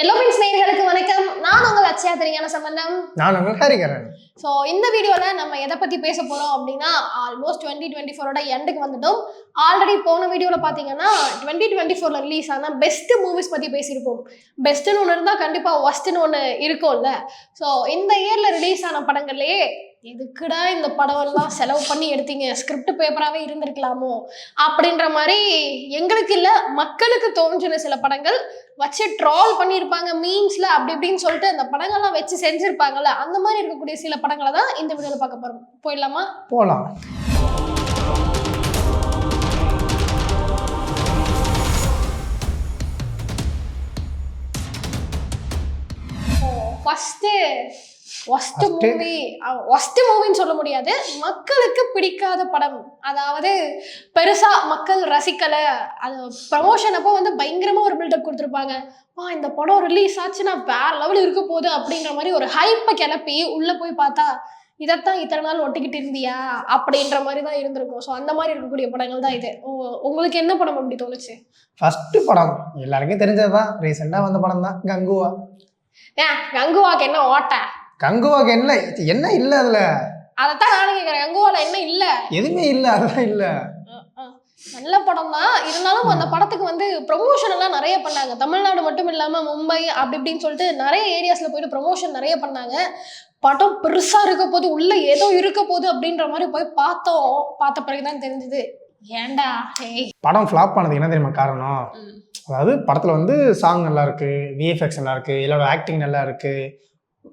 Yellow means நேயர்களுக்கு வணக்கம். நான் உங்கள் அச்சயா தெரியான சம்பந்தம். நான் உங்கள் ஹரிகரன். ஸோ இந்த வீடியோவில் நம்ம எதை பற்றி பேச போகிறோம் அப்படின்னா ஆல்மோஸ்ட் டுவெண்ட்டி டுவெண்ட்டி ஃபோரோட எண்டுக்கு வந்துட்டோம். ஆல்ரெடி போன வீடியோவில் பார்த்தீங்கன்னா டுவெண்ட்டி டுவெண்ட்டி ஃபோரில் ரிலீஸ் ஆன பெஸ்ட் மூவிஸ் பற்றி பேசியிருப்போம். பெஸ்ட்டுன்னு ஒன்று இருந்தால் கண்டிப்பாக ஒஸ்ட்டுன்னு ஒன்று இருக்கும்ல. ஸோ இந்த இயரில் ரிலீஸ் ஆன படங்கள்லேயே எதுக்குடா இந்த படமெல்லாம் செலவு பண்ணி எடுத்தீங்க? ஸ்கிரிப்ட் பேப்பராகவே இருந்திருக்கலாமோ? அப்படின்ற மாதிரி எங்களுக்கு இல்லை மக்களுக்கு தோன்றின சில படங்கள் வச்சு ட்ரால் பண்ணியிருப்பாங்க மீம்ஸ்ல அப்படி இப்படின்னு சொல்லிட்டு அந்த படங்கள்லாம் வச்சு செஞ்சிருப்பாங்கல்ல அந்த மாதிரி இருக்கக்கூடிய சில படங்களை தான் இந்த வீடியோவில் பார்க்க போறோம். போயிடலாமா? போகலாம் first worst First? Movie worst மூவின்னு சொல்ல முடியாது. மக்களுக்கு பிடிக்காத படம். அதாவது பெருசா மக்கள் ரசிக்கல. அது ப்ரமோஷன் அப்போ வந்து பயங்கரமா ஒரு பில்டப் கொடுத்துருப்பாங்க. வா இந்த படம் ரிலீஸ் ஆச்சுன்னா வேற லெவல் இருக்க போகுது அப்படின்ற மாதிரி ஒரு ஹைப்பை கிளப்பி உள்ள போய் பார்த்தா இதைத்தான் இத்தனை நாள் ஒட்டிக்கிட்டு இருந்தியா? அப்படின்ற மாதிரி தான் இருந்திருக்கும். ஸோ அந்த மாதிரி இருக்கக்கூடிய படங்கள் தான் இது. உங்களுக்கு என்ன படம் அப்படி தோணுச்சு? ஃபஸ்ட்டு படம். எல்லாருக்கும் தெரிஞ்சது தான் ரீசெண்டாக வந்த படம் தான் கங்குவா. ஏன் கங்குவாக்கு என்ன ஓட்ட? கங்குவாக்கு என்ன என்ன இல்லை அதில்? அதைத்தான் நானும் கேட்குறேன் கங்குவால என்ன இல்லை? எதுவுமே இல்லை அதெல்லாம் இல்லை. நல்ல படம் தான் இருந்தாலும் அந்த படத்துக்கு வந்து ப்ரொமோஷன் எல்லாம் நிறைய பண்ணாங்க. தமிழ்நாடு மட்டும் இல்லாம மும்பை அப்படி இப்படின்னு சொல்லிட்டு நிறைய ஏரியாஸ்ல போயிட்டு ப்ரொமோஷன் நிறைய பண்ணாங்க. படம் பெருசா இருக்க போது உள்ள ஏதோ இருக்க போகுது அப்படின்ற மாதிரி போய் பார்த்தோம். பார்த்த பிறகுதான் தெரிஞ்சது. ஏய் படம் ஃப்ளாப் ஆனது என்ன தெரியுமா காரணம்? அதாவது படத்தில் வந்து சாங் நல்லா இருக்கு விஎஃப்எக்ஸ் நல்லா இருக்கு எல்லாரோட ஆக்டிங் நல்லா இருக்கு.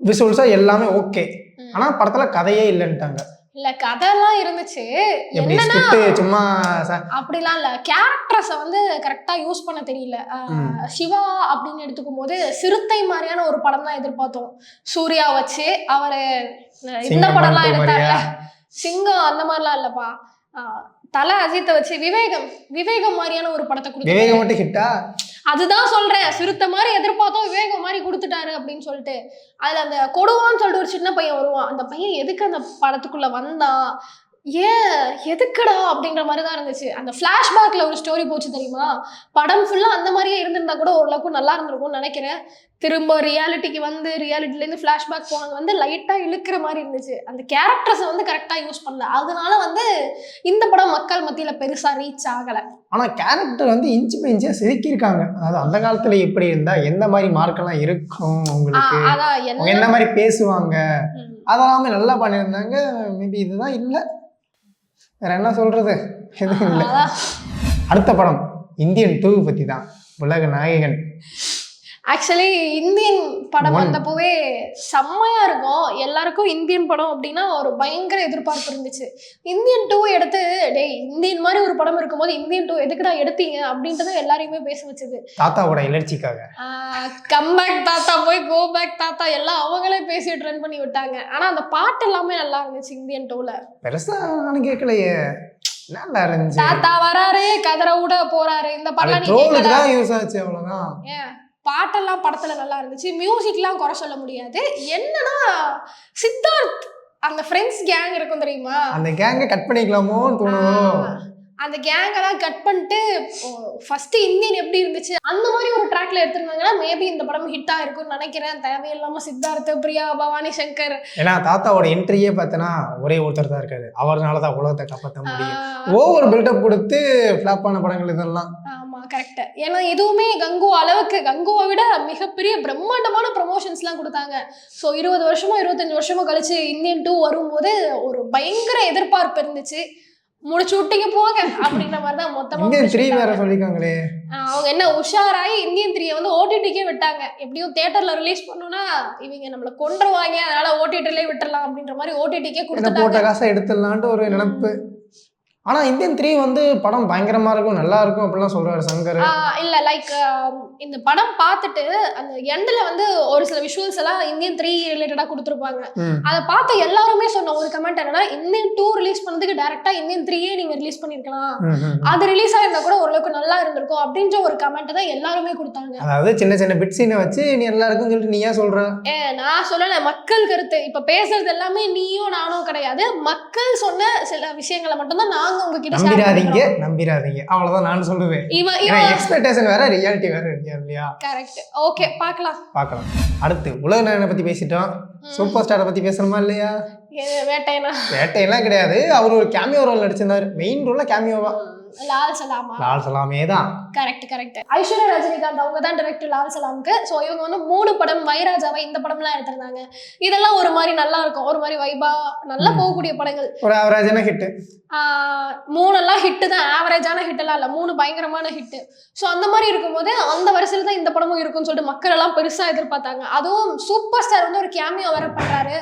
விஷுவல்ஸாக எல்லாமே ஓகே ம். ஆனால் படத்தில் கதையே இல்லைன்ட்டாங்க. இல்ல கதைலாம் இருந்துச்சு. சும்மா அப்படிலாம் இல்ல. கேரக்டர்ஸை வந்து கரெக்டா யூஸ் பண்ண தெரியல. சிவா அப்படின்னு எடுத்துக்கும் போது சிறுத்தை மாதிரியான ஒரு படம் தான் எதிர்பார்த்தோம். சூர்யா வச்சு அவரு இந்த படம்லாம் two எடுத்தார்ல. மாதிரியா? சிங்கம் அந்த மாதிரிலாம் இல்லப்பா. தல அஜித்தை வச்சு விவேகம் விவேகம் மாதிரியான ஒரு படத்தை கொடுத்து விவேகம் மட்டும் ஹிட்டா அதுதான் சொல்றேன். சிறுத்த மாதிரி எதிர்பார்த்தோம் விவேகம் மாதிரி கொடுத்துட்டாரு அப்படின்னு சொல்லிட்டு. அதுல அந்த கொடுவான்னு சொல்லிட்டு ஒரு சின்ன பையன் வருவான். அந்த பையன் எதுக்கு அந்த படத்துக்குள்ள வந்தான்? ஏன் எதுக்குடா அப்படின்ற மாதிரி தான் இருந்துச்சு. அந்த ஃப்ளாஷ்பேக்ல ஒரு ஸ்டோரி போச்சு தெரியுமா? படம் ஃபுல்லா அந்த மாதிரியே இருந்திருந்தா கூட ஓரளவுக்கு நல்லா இருந்திருக்கும்னு நினைக்கிறேன். திரும்ப ரியாலிட்டிக்கு வந்து ரியாலிட்டிலேருந்து ஃப்ளாஷ்பேக் போனது வந்து லைட்டாக இழுக்கிற மாதிரி இருந்துச்சு. அந்த கேரக்டர்ஸை வந்து கரெக்டாக யூஸ் பண்ணல. அதனால வந்து இந்த படம் மக்கள் மத்தியில் பெருசாக ரீச் ஆகலை. ஆனால் கேரக்டர் வந்து இன்ச்சு பை இன்ச்சியாக செதுக்கியிருக்காங்க. அதாவது அந்த காலத்தில் எப்படி இருந்தால் எந்த மாதிரி மார்க்கெல்லாம் இருக்கும் உங்களுக்கு? என்ன மாதிரி பேசுவாங்க. அதெல்லாமே நல்லா பண்ணியிருந்தாங்க. மேபி இதுதான் இல்லை. வேற என்ன சொல்றது? எதுவும் இல்லை. அடுத்த படம் இந்தியன் டூ பற்றி தான் உலக நாயகன். ஆக்சுவலி இந்தியன் படம். வந்தப்போவே செம்மையா இருக்கும். எல்லாருக்கும் இந்தியன் படம் அப்படின்னா ஒரு பயங்கர எதிர்பார்ப்பு இருந்துச்சு. இந்தியன் டூ எடுத்து ஒரு படம் இருக்கும்போது இந்தியன் டூ எதுக்குடா எடுத்தீங்க அப்படின்றத எல்லாரையுமே பேச வச்சது. தாத்தாவோட எலர்ச்சிக்காக கம்பேக் தாத்தா போய் கோ பேக் தாத்தா எல்லாம் அவங்களே பேசி ட்ரெண்ட் பண்ணி விட்டாங்க. ஆனா அந்த பாட்டு எல்லாமே நல்லா இருந்துச்சு இந்தியன் டூல. பெருசா கேட்கலையே. நல்லா இருந்துச்சு. தாத்தா வராரு கதற விட போறாரு. இந்த பாட்டுலாம் நீ ட்ரோலுக்கு கேட்கல. தான் யூஸ் ஆச்சு அவ்வளோதான் ஏன்? பாட்டெல்லாம் படத்துல நல்லா இருந்துச்சு. மியூசிக்லாம் குறை சொல்ல முடியாது. என்னன்னா சித்தார்த் அந்த ஃப்ரெண்ட்ஸ் கேங் இருக்கும் தெரியுமா? அந்த கேங்கை கட் பண்ணிக்கலாமோன்னு தோணுதோ. ஆ, அந்த கேங்கெல்லாம் கட் பண்ணிட்டு ஃபர்ஸ்ட் இந்தியன் எப்படி இருந்துச்சு? அந்த மாதிரி ஒரு ட்ராக்ல எடுத்திருந்தாங்கன்னா மேபி இந்த படம் ஹிட் ஆயிருக்கும்னு நினைக்கிறேன். தேவையில்லாம சித்தார்த் பிரியா பவானி சங்கர். ஏன்னா தாத்தாவோட என்ட்ரியே பார்த்தனா ஒரே ஒருத்தர் தான் இருக்காரு. அவர்னால தான் உலகத்தை காப்பாற்ற முடியும். ஓவர் பில்டப் கொடுத்து ஃப்ளாப் ஆன படங்கள் இதெல்லாம். ஆமா கரெக்ட் ஏன்னா எதுவுமே கங்குவா அளவுக்கு கங்குவா விட மிகப்பெரிய பிரம்மாண்டமான ப்ரமோஷன்ஸ்லாம் கொடுத்தாங்க. ஸோ இருபது வருஷமோ இருபத்தஞ்சு வருஷமோ கழிச்சு இந்தியன் டூ வரும்போது ஒரு பயங்கர எதிர்பார்ப்பு இருந்துச்சு. முடிச்சு விட்டீங்க போங்க அப்படின்ற மாதிரி தான் மொத்தமா இந்தியன் த்ரீ வேற ஆஹ் அவங்க என்ன உஷாராயி இந்தியன் த்ரீயை வந்து ஓடிடிக்கே விட்டாங்க. எப்படியும் தேட்டர்ல ரிலீஸ் பண்ணோம்னா இவங்க நம்மளை கொண்டுருவாங்க அதனால ஓடிடிலே விட்டுறலாம் அப்படின்ற மாதிரி ஓடிடிக்கே கொடுத்துட்டாங்க போட்ட காசை எடுத்துடலான்ட்டு ஒரு நினப்பு. ஆனா இந்தியன் த்ரீ வந்து படம் பயங்கரமா இருக்கும் நல்லா இருக்கும் அப்படிலாம் சொல்றாரு சங்கர். இல்ல லைக் இந்த படம் பார்த்துட்டு அந்த எண்ட்ல வந்து ஒரு சில விஷுவல்ஸ் எல்லாம் இந்தியன் த்ரீ ரிலேட்டடா கொடுத்துருப்பாங்க. அதை பார்த்து எல்லாருமே சொன்ன ஒரு கமெண்ட் என்னன்னா இந்தியன் டூ ரிலீஸ் பண்ணதுக்கு டேரக்டா இந்தியன் த்ரீயே நீங்க ரிலீஸ் பண்ணிருக்கலாம். அது ரிலீஸ் ஆயிருந்தா கூட ஓரளவுக்கு நல்லா இருந்திருக்கும் அப்படின்ற ஒரு கமெண்ட் தான் எல்லாருமே கொடுத்தாங்க. அதாவது சின்ன சின்ன பிட் சீனை வச்சு நீ எல்லாருக்கும் சொல்லிட்டு நீ ஏன் சொல்ற? ஏ நான் சொல்லல மக்கள் கருத்து. இப்ப பேசுறது எல்லாமே நீயும் நானும் கிடையாது. மக்கள் சொன்ன சில விஷயங்களை மட்டும்தான் நாங்க சாங் உங்ககிட்ட நம்பிராதீங்க. நம்பிராதீங்க அவ்வளவுதான் நான் சொல்லுவேன். இவன் எக்ஸ்பெக்டேஷன் வேற ரியாலிட்டி வேற இல்லையா? இல்லையா? கரெக்ட் ஓகே பார்க்கலாம். பார்க்கலாம். அடுத்து உலக நாயனை பத்தி பேசிட்டோம். சூப்பர் ஸ்டாரை பத்தி பேசணுமா இல்லையா? வேட்டையனா? வேட்டையெல்லாம் கிடையாது. அவர் ஒரு கேமியோ ரோல் நடிச்சிருந்தாரு. மெயின் ரோல்ல கேமியோவா லால் சலாமா? லால் சலாமே தான். கரெக்ட் கரெக்ட் ஐஸ்வர்யா ரஜினிகாந்த் அவங்க தான் டைரக்டர் லால் சலாமுக்கு. ஸோ இவங்க வந்து மூணு படம் வைராஜாவை இந்த படம்லாம் எடுத்திருந்தாங்க. இதெல்லாம் ஒரு மாதிரி நல்லா இருக்கும். ஒரு மாதிரி வைபா நல்லா போகக்கூடிய படங்கள். ஒரு ஆவரேஜான ஹிட் மூணெல்லாம் ஹிட்டு தான். ஆவரேஜான ஹிட்டெல்லாம் இல்லை. மூணு பயங்கரமான ஹிட்டு ஸோ அந்த மாதிரி இருக்கும்போது அந்த வரிசையில் தான் இந்த படமும் இருக்கும்னு சொல்லிட்டு மக்கள் எல்லாம் பெருசாக எதிர்பார்த்தாங்க. அதுவும் சூப்பர் ஸ்டார் வந்து ஒரு கேமியோ வர பண்ணுறாரு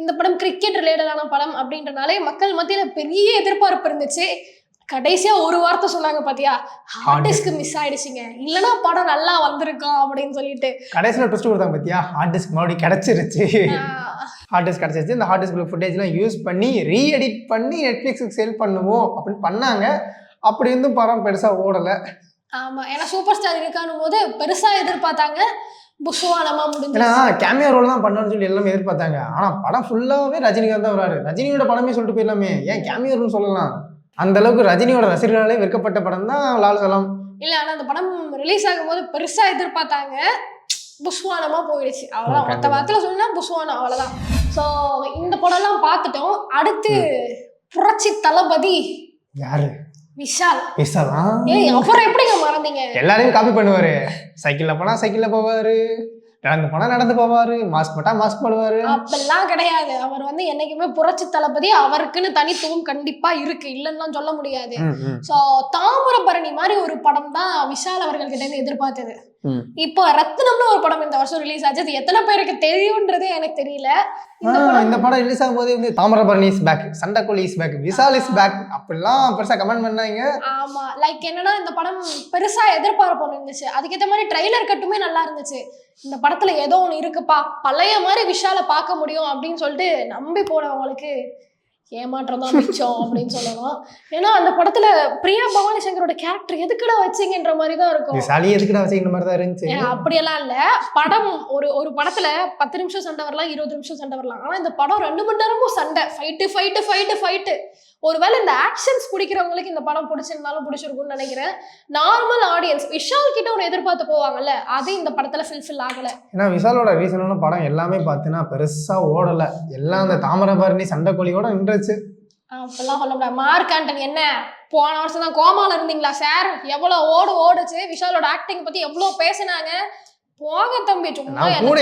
இந்த படம் கிரிக்கெட் ரிலேட்டடான படம் அப்படின்றனாலே மக்கள் மத்தியில் பெரிய எதிர்பார்ப்பு இருந்துச்சு. கடைசியா ஒரு வார்த்தை சொன்னாங்க பாத்தியா? ஹார்ட் டிஸ்க் மிஸ் ஆயிடுச்சுங்க. இல்லனா படம் நல்லா வந்திருக்கும் அப்படின்னு சொல்லிட்டு. கடைசியில் ட்விஸ்ட் கொடுத்தாங்க பத்தியா? ஹார்ட் டிஸ்க் மறுபடியும் கிடைச்சிருச்சு. ஹார்ட் டிஸ்க் கிடைச்சிருச்சு. இந்த ஹார்ட் டிஸ்க் ஃபுட்டேஜ்லாம் யூஸ் பண்ணி ரீஎடிட் பண்ணி நெட்ஃப்ளிக்ஸுக்கு செல் பண்ணுவோம் அப்படின்னு பண்ணாங்க. அப்படி இருந்தும் படம் பெருசாக ஓடலை. ஆமா. ஏன்னா சூப்பர் ஸ்டார் இருக்கானும் போது பெருசா எதிர்பார்த்தாங்க. புஷ்வானமா முடிஞ்சு. ஏன்னா கேமியோ ரோல் தான் பண்ணணும்னு சொல்லி எல்லாமே எதிர்பார்த்தாங்க. ஆனால் படம் ஃபுல்லாகவே ரஜினிகாந்த் தான் வராரு. ரஜினியோட படமே சொல்லிட்டு போயிடலாமே. ஏன் கேமியோ ரோல்னு சொல்லலாம்? அந்த அளவுக்கு ரஜினியோட ரசிகர்களாலே வெறுக்கப்பட்ட படம் தான் லால் சலாம். இல்ல ஆனா அந்த படம் ரிலீஸ் ஆகும்போது பெருசா எதிர்பார்த்தாங்க. புஷ்வானமா போயிடுச்சு. அவ்வளவுதான். மொத்த கண்டிப்பா. வார்த்தையில சொன்னா புஷ்வானம் அவ்வளவுதான். சோ இந்த படம்லாம் பார்த்துட்டோம். அடுத்து புரட்சி தளபதி யாரு? விஷால். தான் ஏய் அப்புறம் எப்படிங்க மறந்தீங்க? எல்லாரையும் காப்பி பண்ணுவாரு. சைக்கிள்ல போனா சைக்கிள்ல போவாரு. நடந்து போனா நடந்து போவாரு மாஸ்க் போட்டா மாஸ்க் போடுவாரு. அப்பெல்லாம் கிடையாது. அவர் வந்து என்னைக்குமே புரட்சி தளபதி அவருக்குன்னு தனித்துவம் கண்டிப்பா இருக்கு. இல்லைன்னு சொல்ல முடியாது. சோ தாமிரபரணி மாதிரி ஒரு படம் தான் விஷால் அவர்கள் கிட்ட இருந்து எதிர்பார்த்தது. இப்போ ரத்னம்னு ஒரு படம் இந்த வருஷம் ரிலீஸ் ஆச்சு. அது எத்தனை பேருக்கு தெரியும்ன்றதே எனக்கு தெரியல. இந்த படம் இந்த படம் ரிலீஸ் ஆகும்போது வந்து Thamirabarani is back Sandakozhi is back Vishal is back அப்படிலாம் பெருசா கமெண்ட் பண்ணாங்க ஆமா. லைக் என்னன்னா இந்த படம் பெருசா எதிர்பார்ப்பு ஒண்ணு இருந்துச்சு. அதுக்கேற்ற மாதிரி ட்ரைலர் கட்டுமே நல்லா இருந்துச்சு. இந்த படத்துல ஏதோ ஒண்ணு இருக்குப்பா பழைய மாதிரி விஷால பார்க்க முடியும் அப்படின்னு சொல்லிட்டு நம்பி போனவங்களுக்கு ஏமாற்றம் தான் மிச்சம் அப்படின்னு சொல்லணும். ஏன்னா அந்த படத்துல பிரியா பவானி சங்கரோட கேரக்டர் எதுக்குடா வச்சீங்கன்ற மாதிரி தான் இருக்கும் விசாலி எதுக்குடா வச்சுக்கிற மாதிரி தான் இருந்துச்சு அப்படியெல்லாம் இல்ல. படம் ஒரு ஒரு படத்துல பத்து நிமிஷம் சண்டை வரலாம் இருபது நிமிஷம் சண்டை வரலாம். ஆனா இந்த படம் ரெண்டு மணி நேரமும் சண்டை. ஃபைட்டு ஃபைட்டு ஃபைட்டு ஃபைட்டு ஒருவேளை இந்த ஆக்ஷன்ஸ் பிடிக்கிறவங்களுக்கு இந்த படம் பிடிச்சிருந்தாலும் பிடிச்சிருக்கும்னு நினைக்கிறேன். நார்மல் ஆடியன்ஸ் விஷால் கிட்ட ஒரு எதிர்பார்த்து போவாங்கல்ல அது இந்த படத்துல ஃபில்ஃபில் ஆகல. ஏன்னா விசாலோட ரீசனான படம் எல்லாமே பார்த்தீங்கன்னா பெருசா ஓடல. எல்லாம் அந்த தாமிரபரணி சண்டைக்கோழியோட நின்றுச்சு. அப்பெல்லாம் சொல்ல முடியாது. மார்க் ஆண்டன் என்ன? போன வருஷம் தான் கோமால இருந்தீங்களா சார் எவ்வளவு ஓடு ஓடுச்சு. விஷாலோட ஆக்டிங் பத்தி எவ்வளவு பேசினாங்க? போங்க தம்பி சும்மா நான் கூட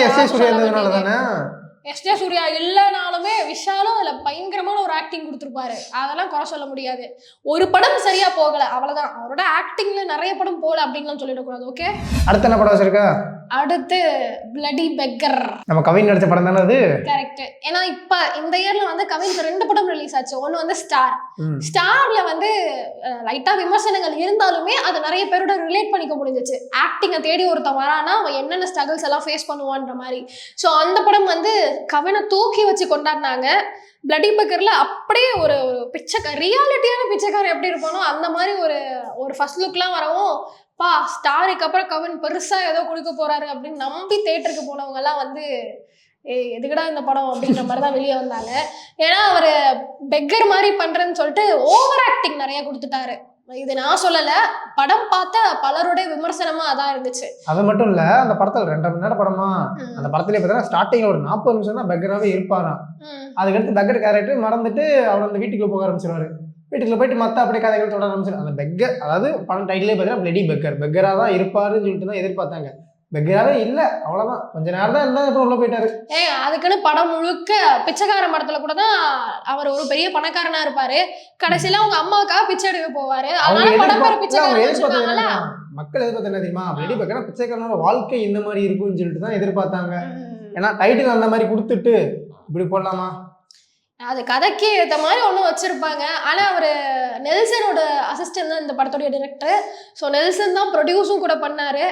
எஸ் ஏ சூர்யா இல்லைனாலுமே விஷாலும் அதுல பயங்கரமான ஒரு ஆக்டிங் கொடுத்துருப்பாரு. அதெல்லாம் குறை சொல்ல முடியாது. ஒரு படம் சரியா போகல அவ்வளவுதான். அவரோட ஆக்டிங்ல நிறைய படம் போகல அப்படின்லாம் சொல்லிடக்கூடாது ஓகே அடுத்து என்ன படம் வச்சிருக்கா? அடுத்து பிளடி பெக்கர் நம்ம கவின் நடிச்ச படம் தானே அது? கரெக்ட் ஏன்னா இப்ப இந்த இயர்ல வந்து கவின்க்கு ரெண்டு படம் ரிலீஸ் ஆச்சு. ஒன்னு வந்து ஸ்டார். ஸ்டார்ல வந்து லைட்டா விமர்சனங்கள் இருந்தாலுமே அது நிறைய பேரோட ரிலேட் பண்ணிக்க முடிஞ்சிச்சு. ஆக்டிங்கை தேடி ஒருத்தன் வரானா அவன் என்னென்ன ஸ்ட்ரகிள்ஸ் எல்லாம் ஃபேஸ் பண்ணுவான்ற மாதிரி. ஸோ அந்த படம் வந்து கவினை தூக்கி வச்சு கொண்டாடினாங்க. பிளடி பக்கரில் அப்படியே ஒரு பிச்சைக்கார ரியாலிட்டியான பிச்சைக்காரன் எப்படி இருப்பானோ அந்த மாதிரி ஒரு ஒரு ஃபர்ஸ்ட் லுக்லாம் வரவும் பா ஸ்டாருக்கு அப்புறம் கவின் பெருசாக ஏதோ கொடுக்க போகிறாரு அப்படின்னு நம்பி தேட்டருக்கு போனவங்கெல்லாம் வந்து ஏய் எதுக்குடா இந்த படம்? அப்படின்ற மாதிரி தான் வெளியே வந்தாங்க. ஏன்னா அவர் பெக்கர் மாதிரி பண்ணுறேன்னு சொல்லிட்டு ஓவர் ஆக்டிங் நிறைய கொடுத்துட்டாரு. இது நான் சொல்லல படம் பார்த்த பலருடைய விமர்சனமா அதான் இருந்துச்சு. அது மட்டும் இல்ல அந்த படத்துல ரெண்டரை மணி நேரம் படமா. அந்த படத்துல பார்த்தீங்கன்னா ஸ்டார்டிங்ல ஒரு நாற்பது நிமிஷம் தான் பெக்கராகவே இருப்பாராம். அதுக்கடுத்து பெக்கர் கேரக்டர் மறந்துட்டு அவர் அந்த வீட்டுக்குள்ள போக ஆரம்பிச்சிருவாரு. வீட்டுக்குள்ள போயிட்டு மத்த அப்படியே கதைகள் தொடர ஆரம்பிச்சிரு அந்த பெக்கர் அதாவது படம் டைட்டிலே பார்த்தீங்கன்னா பிளடி பெக்கர் பெக்கரா தான் இருப்பாருன்னு சொல்லிட்டு தான் எதிர்பார்த்தாங்க பெக்கராவே இல்ல அவ்வளவுதான். கொஞ்ச நேரம் தான் இருந்தா உள்ள போயிட்டாரு. ஏன் அதுக்குன்னு படம் முழுக்க பிச்சைக்கார மரத்துல கூட தான் அவர் ஒரு பெரிய பணக்காரனா இருப்பாரு. கடைசியில அவங்க அம்மாவுக்காக பிச்சை எடுக்க போவாரு. அதனால படம் பேர் பிச்சைக்காரன் மக்கள் எதிர்பார்த்து என்ன தெரியுமா? பிளடி பெக்கரா பிச்சைக்காரனோட வாழ்க்கை இந்த மாதிரி இருக்கும்னு சொல்லிட்டு தான் எதிர்பார்த்தாங்க. ஏன்னா டைட்டில் அந்த மாதிரி கொடுத்துட்டு இப்படி போடலாமா? அது கதைக்கு ஏற்ற மாதிரி ஒன்றும் வச்சிருப்பாங்க. ஆனால் அவர் நெல்சனோட அசிஸ்டன்ட் தான் இந்த படத்துடைய டிரெக்டர் ஸோ நெல்சன் தான் ப்ரொடியூஸும் கூட பண்ணாரு.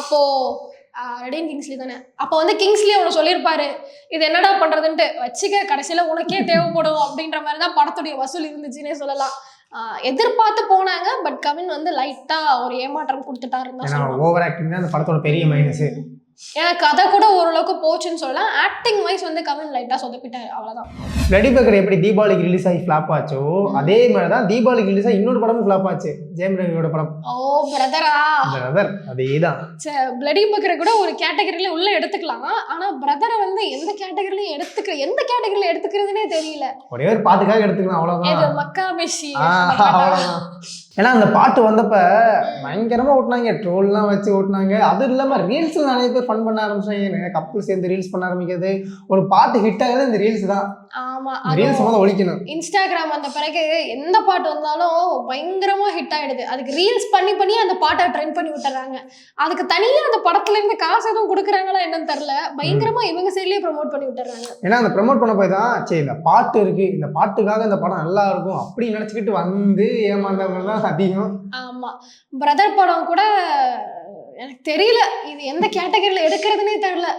அப்போ ரெடின் கிங்ஸ்லி தானே? அப்போ வந்து கிங்ஸ்லி ஒன்று சொல்லியிருப்பாரு இது என்னடா பண்றதுன்ட்டு? வச்சுக்க கடைசியில் உனக்கே தேவைப்படும் அப்படின்ற மாதிரி தான் படத்துடைய வசூல் இருந்துச்சுன்னே சொல்லலாம். எதிர்பார்த்து போனாங்க பட் கவின் வந்து லைட்டா ஒரு ஏமாற்றம் கொடுத்துட்டாருன்னு தான் ஏன்னா சொல்லலாம். ஓவர் ஆக்டிங் தான் அந்த படத்தோட பெரிய மைனஸ் ஏன்னா கதை கூட ஓரளவுக்கு போச்சுன்னு சொல்லலாம். ஆக்டிங் வைஸ் வந்து கவின் லைட்டா சொதப்பிட்டாரு. அவ்வளவுதான். பிளடி பேக்கர் எப்படி தீபாவளிக்கு ரிலீஸ் ஆகி ஃப்ளாப் ஆச்சோ அதே மாதிரி தான் தீபாவளிக்கு ரிலீஸ் ஆகி இன்னொரு படமும் ஃப்ளாப் ஆச்சு. ஜெயம் ரவியோட படம். ஓ பிரதரா பிரதர் அதே தான் பிளடி பக்கரை கூட ஒரு கேட்டகரியில உள்ள எடுத்துக்கலாம். ஆனா பிரதரை வந்து எந்த கேட்டகரியில எடுத்துக்க எந்த கேட்டகரியில எடுத்துக்கிறதுனே தெரியல. ஒரே ஒரு பாட்டுக்காக எடுத்துக்கலாம் இது அவ்வளோதான் மக்கா மெஷி அவ்வளோதான் ஏன்னா அந்த பாட்டு வந்தப்ப பயங்கரமா ஓட்டினாங்க ட்ரோல்லாம் வச்சு ஓட்டினாங்க. அது இல்லாம ரீல்ஸ்ல நிறைய பேர் ஃபன் பண்ண ஆரம்பிச்சாங்க. கப்பல் சேர்ந்து ரீல்ஸ் பண்ண ஆரம்பிக்கிறது. ஒரு பாட்டு ஹிட் ஆகுது இந்த ரீல்ஸ் தான். ஆமா இந்த ரீல்ஸ் முதல்ல ஒழிக்கணும். இன்ஸ்டாகிராம் வந்த பிறகு எந்த பாட்டு வந்தாலும் பயங்கரமா ஹிட் ஆயிடுது. அதுக்கு ரீல்ஸ் பண்ணி பண்ணி அந்த பாட்டை ட்ரெண்ட் பண்ணி விட்டுறாங்க. அதுக்கு தனியா அந்த படத்துல இருந்து காசு எதுவும் கொடுக்குறாங்களா என்னன்னு தெரியல. பயங்கரமா இவங்க சைட்லயே ப்ரோமோட் பண்ணி விட்டுறாங்க. ஏன்னா அந்த ப்ரமோட் பண்ண போய் தான் சரி இந்த பாட்டு இருக்கு. இந்த பாட்டுக்காக இந்த படம் நல்லா இருக்கும். அப்படி நினச்சிக்கிட்டு வந்து ஏமாந்தவங்க தான் அதிகம் ஆமா. பிரதர் படம் கூட எனக்கு தெரியல. இது எந்த கேட்டகரியில எடுக்கிறதுனே தெரியல.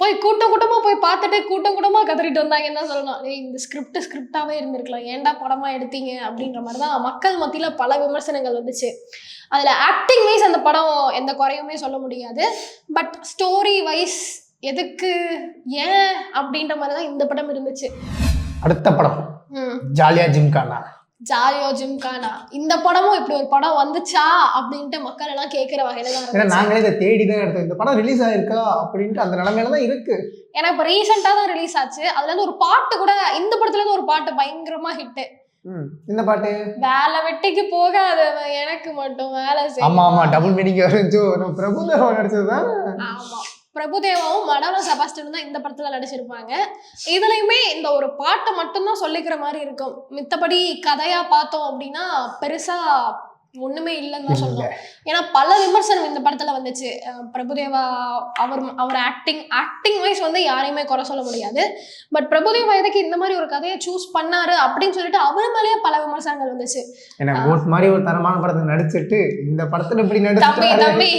போய் கூட்டம் கூட்டமா போய் பார்த்துட்டு கூட்டம் கூட்டமா கதறிட்டு வந்தாங்கன்னு தான் சொல்லணும்? இந்த ஸ்கிரிப்ட் ஸ்கிரிப்டாவே இருந்திருக்கலாம். ஏன்டா படமா எடுத்தீங்க? அப்படின்ற மாதிரி தான் மக்கள் மத்தியில பல விமர்சனங்கள் வந்துச்சு. அதுல ஆக்டிங் வைஸ் அந்த படம் எந்த குறையுமே சொல்ல முடியாது. பட் ஸ்டோரி வைஸ் எதுக்கு ஏன் அப்படின்ற மாதிரி தான் இந்த படம் இருந்துச்சு. அடுத்த படம். ஜாலியா ஜிம்கானா. ஜாலியோ ஜிம்கானா? இந்த படமும் இப்படி ஒரு படம் வந்துச்சா? அப்படின்ட்டு மக்கள் எல்லாம் கேட்குற வகையில தான் நாங்களே இதை தேடி தான் எடுத்தோம். இந்த படம் ரிலீஸ் ஆயிருக்கா? அப்படின்ட்டு அந்த நிலைமையில தான் இருக்கு. ஏன்னா இப்போ ரீசெண்டாக தான் ரிலீஸ் ஆச்சு. அதுல இருந்து ஒரு பாட்டு கூட இந்த படத்துல இருந்து ஒரு பாட்டு பயங்கரமா ஹிட் ம். இந்த பாட்டு? வேலை வெட்டிக்கு போகாதவன் எனக்கு மட்டும் வேலை ஆமா ஆமா. செய்யும் டபுள் மீனிங் நம்ம பிரபுதேவா நடிச்சது தான் ஆமா. பிரபுதேவாவும் மடாலும் செபாஸ்டினும் தான் இந்த படத்துல நடிச்சிருப்பாங்க. இதுலயுமே இந்த ஒரு பாட்டை மட்டும்தான் சொல்லிக்கிற மாதிரி இருக்கும். மித்தபடி கதையா பார்த்தோம் அப்படின்னா பெருசா ஒண்ணுமே இல்லைன்னு தான் சொல்லணும் ஏன்னா பல விமர்சனம் இந்த படத்துல வந்துச்சு. பிரபுதேவா அவர் அவர் ஆக்டிங் ஆக்டிங் வைஸ் வந்து யாரையுமே குறை சொல்ல முடியாது. பட் பிரபுதேவா எதுக்கு இந்த மாதிரி ஒரு கதையை சூஸ் பண்ணாரு அப்படின்னு சொல்லிட்டு அவர் மேலேயே பல விமர்சனங்கள் வந்துச்சு. ஏன்னா மாதிரி ஒரு தரமான படத்தை நடிச்சிட்டு இந்த படத்துல இப்படி தம்பி நடிச்சிட்டு தம்பி.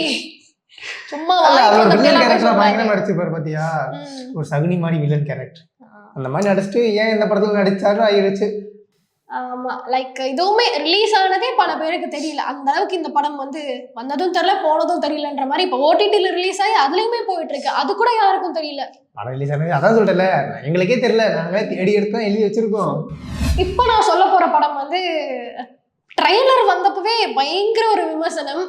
சும்மா வில்லன் கேரக்டர் பயங்கரம். நடிச்சிருப்பாரு பாத்தியா. ஒரு சகுனி மாதிரி வில்லன் கேரக்டர் அந்த மாதிரி நடிச்சிட்டு ஏன் இந்த படத்துல நடிச்சாரு ஆயிருச்சு ஆமா லைக் இதுவுமே ரிலீஸ் ஆனதே பல பேருக்கு தெரியல. அந்த அளவுக்கு இந்த படம் வந்து வந்ததும் தெரியல போனதும் தெரியலன்ற மாதிரி இப்போ ஓடிடியில் ரிலீஸ் ஆகி அதுலயுமே போயிட்டு இருக்கு அது கூட யாருக்கும் தெரியல. படம் ரிலீஸ் ஆனது அதான் சொல்லிட்டல எங்களுக்கே தெரியல. நாங்களே தேடி எடுத்தோம் எழுதி வச்சிருக்கோம். இப்போ நான் சொல்ல போற படம் வந்து ட்ரைலர் வந்தப்பவே பயங்கர ஒரு விமர்சனம்.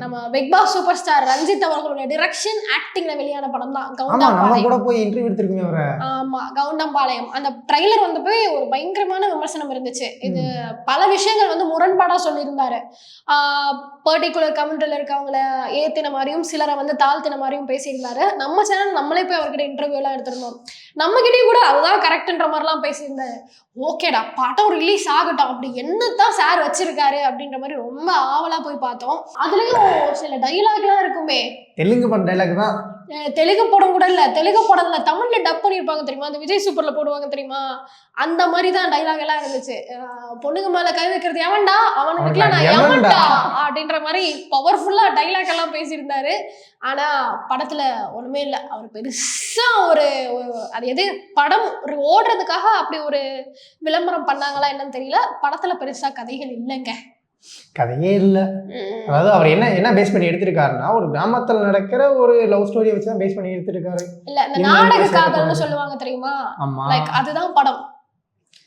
நம்ம Bigg Boss super star Ranjith அவர்களோட டிரெக்ஷன் ஆக்டிங்ல வெளியான படம் தான். கவுண்டம்பாளையம். கூட போய் இன்டர்வியூ எடுத்திருக்கோமே அவரை. ஆமா கவுண்டம்பாளையம். அந்த ட்ரைலர் வந்தப்பவே ஒரு பயங்கரமான விமர்சனம் இருந்துச்சு. இது பல விஷயங்கள் வந்து முரண்பாடா சொல்லியிருந்தாரு. பர்டிகுலர் கமெண்ட்ல இருக்கவங்கள ஏத்தின மாதிரியும் சிலரை வந்து தாழ்த்தின மாதிரியும் பேசியிருந்தாரு. நம்ம சேனல் நம்மளே போய் அவர்கிட்ட இன்டர்வியூ எல்லாம் எடுத்திருந்தோம். நம்ம கிட்டயும் கூட அதுதான் கரெக்ட்ன்ற மாதிரிலாம் பேசியிருந்தாரு. ஓகேடா படம் ரிலீஸ் ஆகட்டும். அப்படி என்னத்தான் சார் வச்சிருக்காரு அப்படின்ற மாதிரி ரொம்ப ஆவலா போய் பார்த்தோம். அதுலயும் சில டைலாக்லாம் இருக்குமே. தெலுங்கு படம் டைலாக் தான். தெலுங்கு படம் கூட இல்ல. தெலுங்கு படம்ல தமிழ்ல டப் பண்ணிருப்பாங்க தெரியுமா? அந்த விஜய் சூப்பர்ல போடுவாங்க தெரியுமா? அந்த மாதிரி தான் டைலாக் எல்லாம் இருந்துச்சு. பொண்ணுங்க மேல கை வைக்கிறது எவன்டா? அவனுக்குலாம் நான் எவன்டா? அப்படின்ற மாதிரி பவர்ஃபுல்லா டைலாக் எல்லாம் பேசியிருந்தாரு. ஆனா படத்துல ஒண்ணுமே இல்ல. அவர் பெருசா ஒரு ஒரு- அது எது? படம் ஒரு ஓடுறதுக்காக அப்படி ஒரு விளம்பரம் பண்ணாங்களா என்னன்னு தெரியல. படத்துல பெருசா கதைகள் இல்லைங்க. கதையே இல்ல. அதாவது அவர் என்ன என்ன பேஸ் பண்ணி எடுத்திருக்காருன்னா ஒரு கிராமத்துல நடக்கிற ஒரு லவ் ஸ்டோரியை வச்சு தான் பேஸ் பண்ணி எடுத்திருக்காரு. இல்ல இந்த நாடக காதல்னு. சொல்லுவாங்க தெரியுமா? ஆமா. லைக் அதுதான் படம்.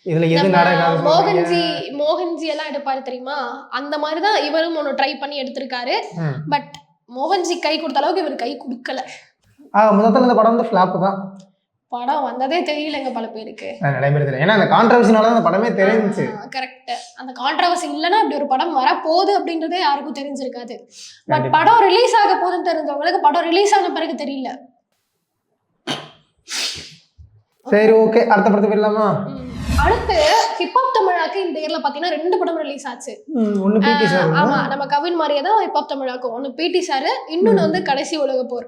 இதுல எது நாடகம் மோகன்ஜி மோகன்ஜி எல்லாம் எடுப்பாரு தெரியுமா? அந்த மாதிரி தான் இவரும் ஒன்று ட்ரை பண்ணி எடுத்திருக்காரு. பட் மோகன்ஜி கை கொடுத்த அளவுக்கு இவர் கை கொடுக்கல. ஆ முதல்ல இந்த படம் வந்து ஃபிளாப் தான். படம் வந்ததே தெரியலங்க பல பேருக்கு. தெரியும் ஏன்னா அந்த கான்ட்ரவர்சினால அந்த படமே தெரிஞ்சுச்சு. கரெக்ட் அந்த கான்ட்ரவர்சி இல்லைன்னா இப்படி ஒரு படம் வரப்போகுது அப்படின்றதே யாருக்கும் தெரிஞ்சிருக்காது. பட். படம் ரிலீஸ் ஆக போகுதுன்னு தெரிஞ்சவங்களுக்கு படம் ரிலீஸ் ஆன பிறகு தெரியல. சரி ஓகே அடுத்த படத்துக்கு போயிடலாமா. அடுத்து ஹிப்ஹாப் தமிழாக்கு இந்த இயர்ல பாத்தீங்கன்னா ரெண்டு படம் ரிலீஸ் ஆச்சு. ஆமா நம்ம கவின் மாதிரியே தான் ஹிப்ஹாப் தமிழாக்கும். ஒன்று பிடி சார் இன்னொன்னு வந்து கடைசி உலக போர்.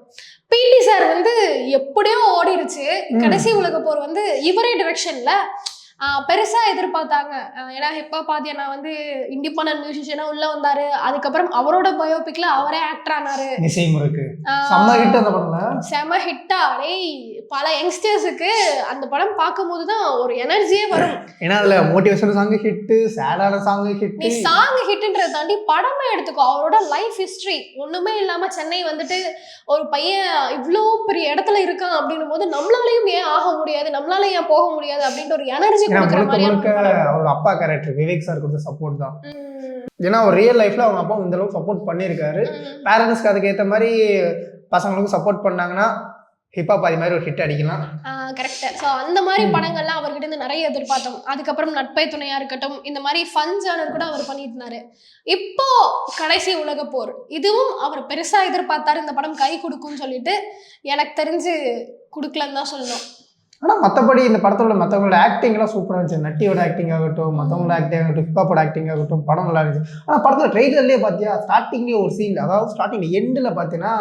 பிடி சார் வந்து எப்படியோ ஓடிருச்சு. ம். கடைசி உலக போர் வந்து இவரே டிரெக்ஷன்ல ஆஹ் பெருசா எதிர்பார்த்தாங்க. ஏன்னா ஹிப்பா பாத்தியா நான் வந்து இண்டிபெண்டன்ட் மியூசிஷியனா உள்ள வந்தாரு. அதுக்கப்புறம் அவரோட பயோபிக்ல அவரே ஆக்டர் ஆனாரு. ஹிட் செம ஹிட்டா டேய் பல யங்ஸ்டர்ஸுக்கு அந்த படம் பார்க்கும்போது தான் ஒரு எனர்ஜியே வரும். ஏன்னா அதுல மோட்டிவேஷன் சாங் ஹிட்டு சேடான சாங் நீ ஹிட்டு சாங் ஹிட்ன்றதை தாண்டி படமே எடுத்துக்கோ. அவரோட லைஃப் ஹிஸ்டரி ஒண்ணுமே இல்லாம சென்னை வந்துட்டு ஒரு பையன் இவ்வளோ பெரிய இடத்துல இருக்கான் அப்படின்னும் போது நம்மளாலையும் ஏன் ஆக முடியாது? நம்மளால ஏன் போக முடியாது? அப்படின்ற ஒரு எனர்ஜி ஏன்னா முழுக்க முழுக்க. அவரோட அப்பா கேரக்டர் விவேக் சார் கொடுத்த சப்போர்ட் தான். ஏன்னா ஒரு ரியல் லைஃப்ல அவங்க அப்பா இந்த அளவுக்கு சப்போர்ட் பண்ணியிருக்காரு. பேரண்ட்ஸ்க்கு அதுக்கு ஏற்ற மாதிரி பசங்களுக்கும் சப்போர்ட் பண்ணாங்கன்னா ஹிப்ஹாப் அது மாதிரி ஒரு ஹிட் அடிக்கலாம். கரெக்ட் ஸோ அந்த மாதிரி. படங்கள்லாம் அவர்கிட்ட இருந்து நிறைய எதிர்பார்த்தோம். அதுக்கப்புறம் நட்பை துணையா இருக்கட்டும் இந்த மாதிரி ஃபன் ஜானர் கூட அவர் பண்ணிட்டு இருந்தாரு இப்போ கடைசி உலக போர். இதுவும் அவர் பெருசா எதிர்பார்த்தாரு இந்த படம் கை கொடுக்கும்னு சொல்லிட்டு எனக்கு தெரிஞ்சு கொடுக்கலன்னு தான் சொல்லணும். ஆனால் மற்றபடி இந்த படத்தோட மற்றவங்களோட ஆக்டிங்லாம் சூப்பராக இருந்துச்சு. நட்டியோட ஆக்டிங் ஆகட்டும் மற்றவங்களோட ஆக்டிங் ஆகட்டும் ஹிப்பாப்போட ஆக்டிங் ஆகட்டும் படம் நல்லா இருந்துச்சு. ஆனால் படத்தில் ட்ரெய்லர்லேயே பார்த்தியா ஸ்டார்டிங்லேயே ஒரு சீன் அதாவது ஸ்டார்டிங் எண்டில் பார்த்தீங்கன்னா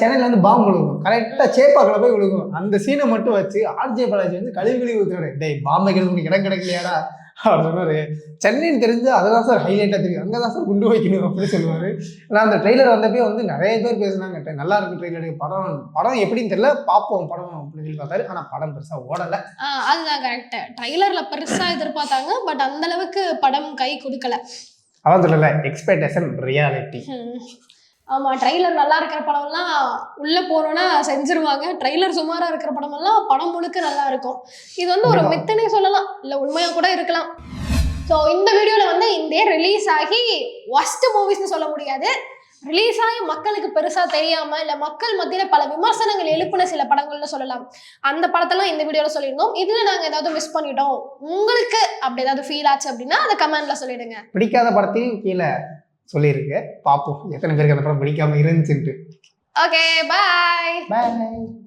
சென்னையில் வந்து பாம்பு விழுகும். கரெக்டாக சேப்பாக்கில் போய் விழுகும். அந்த சீனை மட்டும் வச்சு ஆர்ஜே பாலாஜி வந்து கழுவி கழிவு ஊற்றுறாரு டேய் பாம்பை வைக்கிறது இடம் கிடைக்கலையாடா? அவர் சொன்னாரு சென்னைன்னு தெரிஞ்சு அதை தான் சார் ஹைலைட்டாக தெரியும். அங்கே தான் சார் குண்டு வைக்கணும் அப்படின்னு சொல்லுவார். நான் அந்த ட்ரெய்லர் வந்தப்பே வந்து நிறைய பேர் பேசுனாங்க. "டே, நல்லா இருக்கு ட்ரெய்லர் படம் படம் எப்படின்னு தெரியல. பார்ப்போம் படம் அப்படின்னு சொல்லி பார்த்தாரு. ஆனால் படம் பெருசாக ஓடலை. அதுதான் கரெக்ட் ட்ரைலர்ல பெருசா எதிர்பார்த்தாங்க. பட் அந்த அளவுக்கு படம் கை கொடுக்கல. அதான் சொல்லல. Expectation reality hmm. ஆமா ட்ரைலர் நல்லா இருக்கிற படம்லாம் உள்ள போறோம்னா செஞ்சிருவாங்க. ட்ரைலர் சுமாரா இருக்கிற படமெல்லாம் படம் முழுக்க நல்லா இருக்கும். இது வந்து ஒரு. மித்தனே சொல்லலாம். இல்ல உண்மையா கூட இருக்கலாம். ஸோ இந்த வீடியோல வந்து இந்த ரிலீஸ் ஆகி ஒஸ்ட் மூவிஸ்னு சொல்ல முடியாது. ரிலீஸ் ஆகி மக்களுக்கு பெருசா தெரியாம இல்ல மக்கள் மத்தியில பல விமர்சனங்கள் எழுப்பின சில படங்கள்னு சொல்லலாம். அந்த படத்தெல்லாம் இந்த வீடியோல சொல்லியிருந்தோம். இதுல நாங்க ஏதாவது மிஸ் பண்ணிட்டோம். உங்களுக்கு அப்படி ஏதாவது ஃபீல் ஆச்சு அப்படின்னா அதை கமெண்ட்ல சொல்லிடுங்க. பிடிக்காத படத்தையும் கீழே சொல்லியிருக்கு பார்ப்போம் எத்தனை பேருக்கு அந்த படம் பிடிக்காம இருந்துச்சுன்ட்டு. ஓகே பாய் பாய்